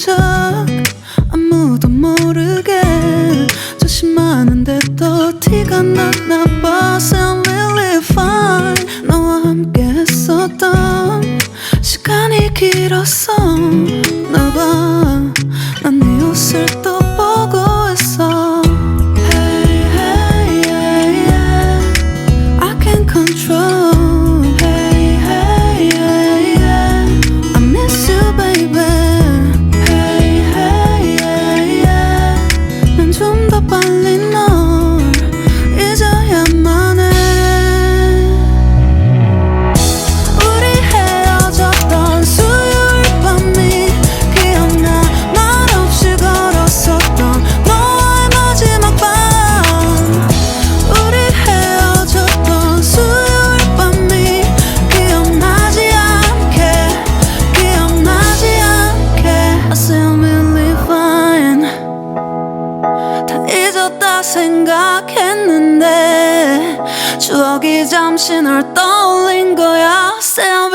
척 아무도 모르게 조심하는데 또 티가 났나 봐. Sound really fine. 너와 함께 했었던 시간이 길었어 나봐. 난 네 옷을 추억이 잠시 널 떠올린 거야. Sound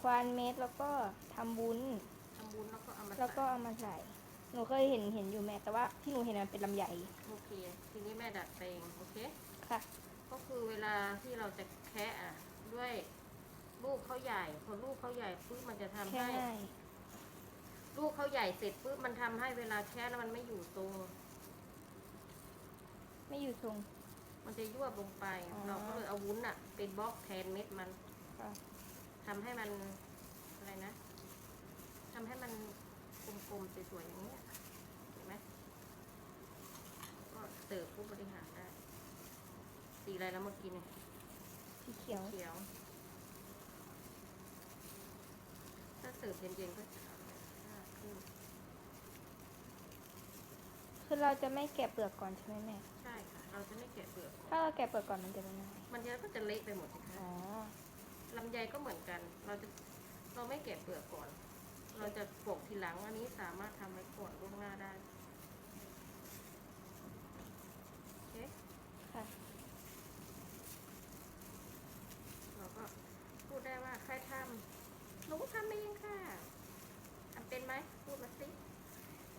ควานเม็ดแล้วก็ทำวุ้นทำบุญแล้วก็เอามาแล้วก็ใส่เอามาใส่หนูเคยเห็นเห็นอยู่แม่แต่ว่าที่หนูเห็นมันเป็นลำไยโอเค ทีนี้แม่ดัดแปลงโอเค ค่ะ ก็คือเวลาที่เราจะแคะอะด้วยลูกเขาใหญ่พอลูกเขาใหญ่ปุ๊บมันจะทำแค่ให้ ง่ายลูกเขาใหญ่เสร็จปุ๊บมันทำให้เวลาแคะแล้วมันไม่อยู่ตรง ไม่อยู่ทรง มันจะยวบลงไป อ๋อ เราก็เลยเอาวุ้นอะเป็นบล็อกแทนเม็ดมัน ค่ะ ทำให้มันอะไรนะทำให้มันกลมๆสวยๆอย่างเงี้ยเห็นไหมก็เสิร์ฟผู้บริหารได้ สีอะไรแล้วเมื่อกี้เนี่ยสีเขียวเขียว ถ้าเสิร์ฟเย็นๆก็จะอร่อยมากขึ้นคือเราจะไม่แกะเปลือกก่อนใช่ไหมแม่ ใช่ค่ะ เราจะไม่แกะเปลือกถ้าเราแกะเปลือกก่อนมันจะเป็นยังไงมันจะก็จะเละไปหมดสิคะอ๋อ ลำไยก็เหมือนกัน เราจะเราไม่แกะเปลือกก่อน เราจะโปกทีหลังอันนี้สามารถทำไว้ก่อนล่วงหน้าได้โอเค ค่ะ เราก็พูดได้ว่าใครทำหนูทำเองค่ะทำเป็นไหมพูดมาสิ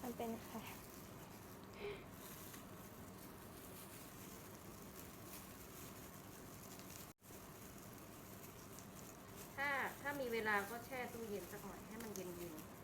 มันเป็นค่ะ ถ้าถ้ามีเว ลาก็แช่ตู้เย็นสักหน่อยให้มันเย็นๆ